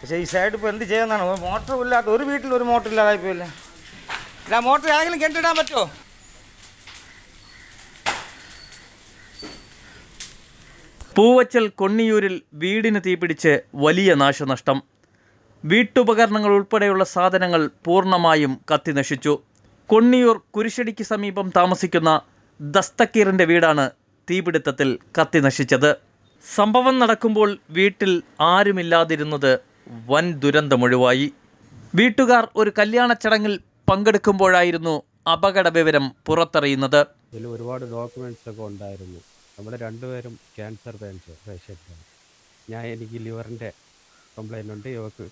പക്ഷേ ഈ സൈഡ് ഇപ്പോൾ എന്ത് ചെയ്യുന്നതാണ്? മോട്ടർ ഇല്ലാത്ത ഒരു വീട്ടിൽ ഒരു മോട്ടർ ഇല്ലാതായി പോയില്ല? ഇല്ല മോട്ടർ ആരെങ്കിലും കെട്ടിടാൻ പറ്റുമോ? പൂവച്ചൽ കൊണ്ണിയൂരിൽ വീടിന് തീപിടിച്ച് വലിയ നാശനഷ്ടം. വീട്ടുപകരണങ്ങൾ ഉൾപ്പെടെയുള്ള സാധനങ്ങൾ പൂർണമായും കത്തിനശിച്ചു കൊണ്ണിയൂർ കുരിശടിക്ക് സമീപം താമസിക്കുന്ന ദസ്തക്കീറിന്റെ വീടാണ് തീപിടുത്തത്തിൽ കത്തിനശിച്ചത് സംഭവം നടക്കുമ്പോൾ വീട്ടിൽ ആരുമില്ലാതിരുന്നത് വൻ ദുരന്തമൊഴിവായി വീട്ടുകാർ ഒരു കല്യാണ ചടങ്ങിൽ പങ്കെടുക്കുമ്പോഴായിരുന്നു അപകട വിവരം പുറത്തറിയുന്നത് ഒരുപാട് ഡോക്യുമെന്റ്സ് ഒക്കെ ഉണ്ടായിരുന്നു. നമ്മൾ രണ്ടുപേരും ക്യാൻസർ പേഷ്യന്റാണ് ഞാൻ എനിക്ക് ലിവറിന്റെ കംപ്ലൈന്റ് ഉണ്ട് ഇവക്ക്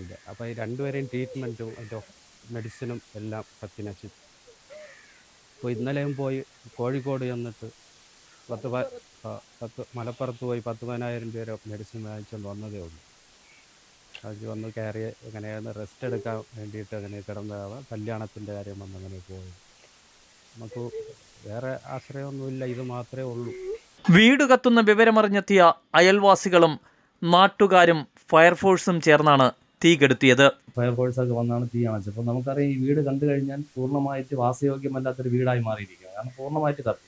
ഉണ്ട് അപ്പോൾ ഈ രണ്ടുപേരെയും ട്രീറ്റ്മെന്റും അതിന്റെ മെഡിസിനും എല്ലാം കത്തി നശിച്ചു അപ്പോൾ ഇന്നലെയും പോയി കോഴിക്കോട് ചെന്നിട്ട് പത്ത് പത്ത് മലപ്പുറത്ത് പോയി പത്ത് പതിനായിരം രൂപ മെഡിസിൻ വാങ്ങിച്ചുകൊണ്ട് വന്നതേ ഉള്ളൂ. അത് വന്ന് കയറി എങ്ങനെയാണ് റെസ്റ്റ് എടുക്കാൻ വേണ്ടിയിട്ട് അങ്ങനെ കിടന്നതാണ് കല്യാണത്തിന്റെ കാര്യം വന്ന് അങ്ങനെ പോയി. നമുക്ക് വേറെ ആശ്രയമൊന്നുമില്ല ഇത് മാത്രമേ ഉള്ളൂ. വീട് കത്തുന്ന വിവരമറിഞ്ഞെത്തിയ അയൽവാസികളും നാട്ടുകാരും ഫയർഫോഴ്സും ചേർന്നാണ് തീ കെടുത്തിയത്. ഫയർഫോഴ്സൊക്കെ വന്നാണ് തീ അണച്ചത്. അപ്പോൾ നമുക്കറിയാം ഈ വീട് കണ്ടു കഴിഞ്ഞാൽ പൂർണമായിട്ട് വാസയോഗ്യമല്ലാത്തൊരു വീടായി മാറിയിരിക്കുകയാണ്. കാരണം പൂർണമായിട്ട് കത്തി.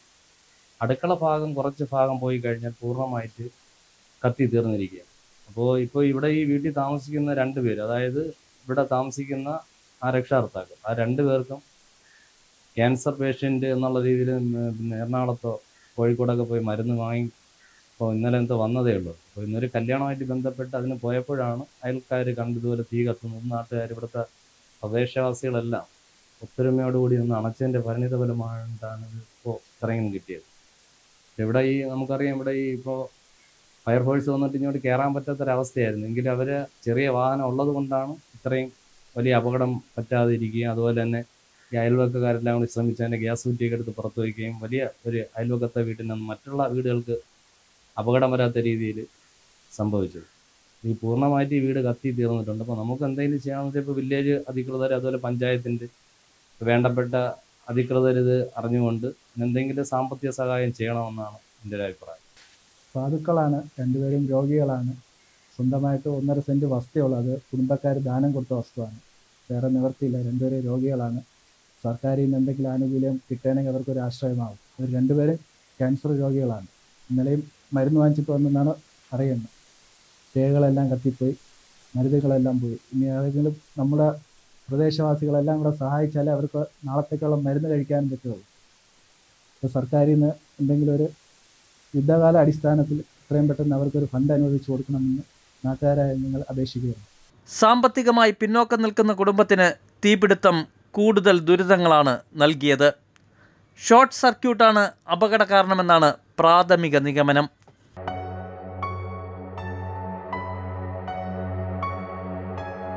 അടുക്കള ഭാഗം കുറച്ച് ഭാഗം പോയി കഴിഞ്ഞാൽ പൂർണമായിട്ട് കത്തി തീർന്നിരിക്കുക അപ്പോൾ ഇപ്പോൾ ഇവിടെ ഈ വീട്ടിൽ താമസിക്കുന്ന രണ്ട് പേര് അതായത് ഇവിടെ താമസിക്കുന്ന ആ രക്ഷാകർത്താക്കൾ ആ രണ്ട് പേർക്കും ക്യാൻസർ പേഷ്യന്റ് എന്നുള്ള രീതിയിൽ പിന്നെ എറണാകുളത്തോ കോഴിക്കോടൊക്കെ പോയി മരുന്ന് വാങ്ങി ഇപ്പോൾ ഇന്നലെ എന്തോ വന്നതേ ഉള്ളൂ. അപ്പോൾ ഇന്നൊരു കല്യാണമായിട്ട് ബന്ധപ്പെട്ട് അതിന് പോയപ്പോഴാണ് അയൽക്കാർ കണ്ട് ഇതുപോലെ തീ കത്തുന്നത് നാട്ടുകാർ ഇവിടുത്തെ പ്രദേശവാസികളെല്ലാം ഒത്തൊരുമയോടുകൂടി ഒന്ന് അണച്ചതിന്റെ പരിണിത ഫലമായിട്ടാണ് ഇപ്പോൾ ഇത്രയും കിട്ടിയത്. ഇവിടെ ഈ നമുക്കറിയാം ഇവിടെ ഈ ഇപ്പോൾ ഫയർഫോഴ്സ് വന്നിട്ട് ഇങ്ങോട്ട് കയറാൻ പറ്റാത്തൊരവസ്ഥയായിരുന്നു. എങ്കിലും അവർ ചെറിയ വാഹനം ഉള്ളത് കൊണ്ടാണ് ഇത്രയും വലിയ അപകടം പറ്റാതിരിക്കുകയും അതുപോലെ തന്നെ ഈ അയൽവക്കക്കാരെല്ലാം കൂടി ശ്രമിച്ച് അതിന്റെ ഗ്യാസ് കുറ്റിയൊക്കെ എടുത്ത് പുറത്ത് വയ്ക്കുകയും വലിയ ഒരു അയൽവക്കത്തെ വീട്ടിൽ നിന്ന് മറ്റുള്ള വീടുകൾക്ക് അപകടം വരാത്ത രീതിയിൽ സംഭവിച്ചത് ഈ പൂർണമായിട്ട് ഈ വീട് കത്തി തീർന്നിട്ടുണ്ട്. അപ്പോൾ നമുക്ക് എന്തെങ്കിലും ചെയ്യാമെന്ന് വെച്ചാൽ ഇപ്പോൾ വില്ലേജ് അധികൃതർ അതുപോലെ പഞ്ചായത്തിന്റെ വേണ്ടപ്പെട്ട അധികൃതർ ഇത് അറിഞ്ഞുകൊണ്ട് എന്തെങ്കിലും സാമ്പത്തിക സഹായം ചെയ്യണമെന്നാണ് എന്റെ ഒരു അഭിപ്രായം. സാധുക്കളാണ് രണ്ടുപേരും രോഗികളാണ്. സ്വന്തമായിട്ട് ഒന്നര സെന്റ് വസ്തുവുള്ളൂ അത് കുടുംബക്കാർ ദാനം കൊടുത്ത വസ്തുവാണ്. വേറെ നിവർത്തിയില്ല. രണ്ടുപേരും രോഗികളാണ്. സർക്കാരിൽ നിന്ന് എന്തെങ്കിലും ആനുകൂല്യം കിട്ടണമെങ്കിൽ അവർക്കൊരു ആശ്രയമാവും. അവർ രണ്ടുപേരും ക്യാൻസർ രോഗികളാണ്. ഇന്നലെയും മരുന്ന് വാങ്ങിച്ചിട്ട് വന്നെന്നാണ് അറിയുന്നത്. രേഖകളെല്ലാം കത്തിപ്പോയി. മരുന്നുകളെല്ലാം പോയി. ഇനി ആരെങ്കിലും നമ്മുടെ പ്രദേശവാസികളെല്ലാം കൂടെ സഹായിച്ചാലേ അവർക്ക് നാളത്തേക്കുള്ള മരുന്ന് കഴിക്കാനും പറ്റുള്ളൂ. അപ്പോൾ സർക്കാരിൽ നിന്ന് എന്തെങ്കിലും ഒരു യുദ്ധകാല അടിസ്ഥാനത്തിൽ എത്രയും പെട്ടെന്ന് അവർക്കൊരു ഫണ്ട് അനുവദിച്ചു കൊടുക്കണമെന്ന് നാട്ടുകാരായ നിങ്ങൾ അപേക്ഷിക്കുകയാണ്. സാമ്പത്തികമായി പിന്നോക്കം നിൽക്കുന്ന കുടുംബത്തിന് തീപിടുത്തം കൂടുതൽ ദുരിതങ്ങളാണ് നൽകിയത്. ഷോർട്ട് സർക്യൂട്ടാണ് അപകട കാരണമെന്നാണ് പ്രാഥമിക നിഗമനം.